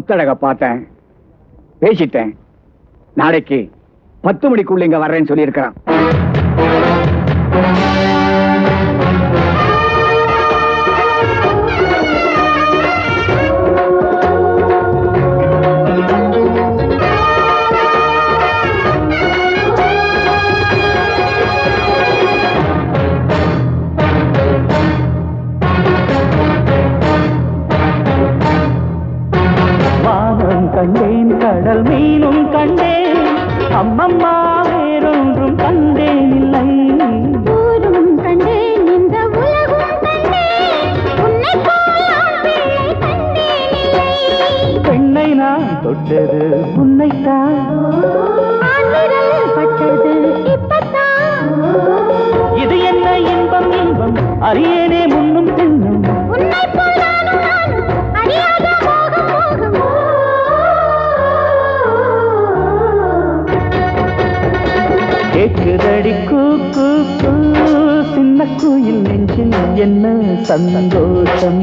முத்தழக பார்த்தேன். பேசிட்டேன். நாளைக்கு பத்து மணிக்குள்ள இங்க வர்றேன்னு சொல்லியிருக்கிறான். கடல் மீனும் கண்டேன். அம்மம்மா வேறொன்றும் கண்டேன் இல்லை பெண்ணை நான் தொட்டது. உன்னைத்தான் கேக்குதடி கூக்கு சின்ன குயில் நெஞ்சில் என்ன சந்தோஷம்?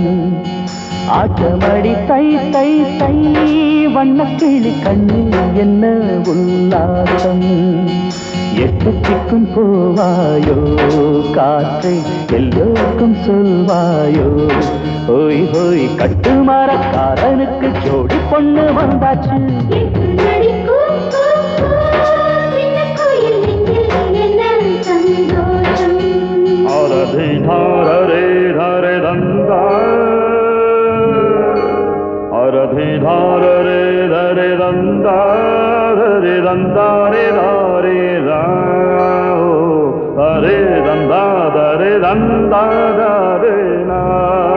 ஆட்டமடி தை தை தை வண்ணக்கிளி கண்ணில் என்ன உல்லாசம்? எட்டு திக்கும் போவாயோ காற்றை எல்லோருக்கும் சொல்வாயோ? ஓய் ஹோய் கட்டு மரக்காரனுக்கு ஜோடி பொண்ணு வந்தாச்சு. धार रे धरे ददा हरे दन्दा धरे दन्दा धरे ना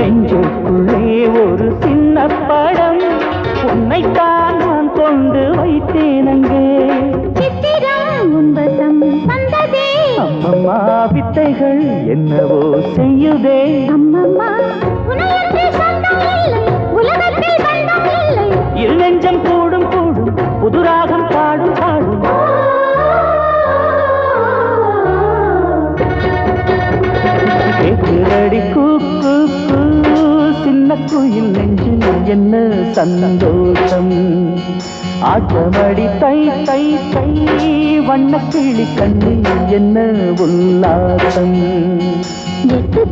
நெஞ்சுக்குள்ளே ஒரு சின்ன படம். உன்னைத்தான் நான் கொண்டு வைத்தேன் அங்கே. சித்திரம் உன்பசம் வந்ததே. அம்மம்மா வித்தைகள் என்னவோ செய்யுதே. அம்மம்மா சின்ன குயில் நெஞ்சில் என்ன சந்தோஷம்? ஆட்டமடி தை தை தை வண்ண கிளி கண்ணில் என்ன உல்லாசம்? எட்டு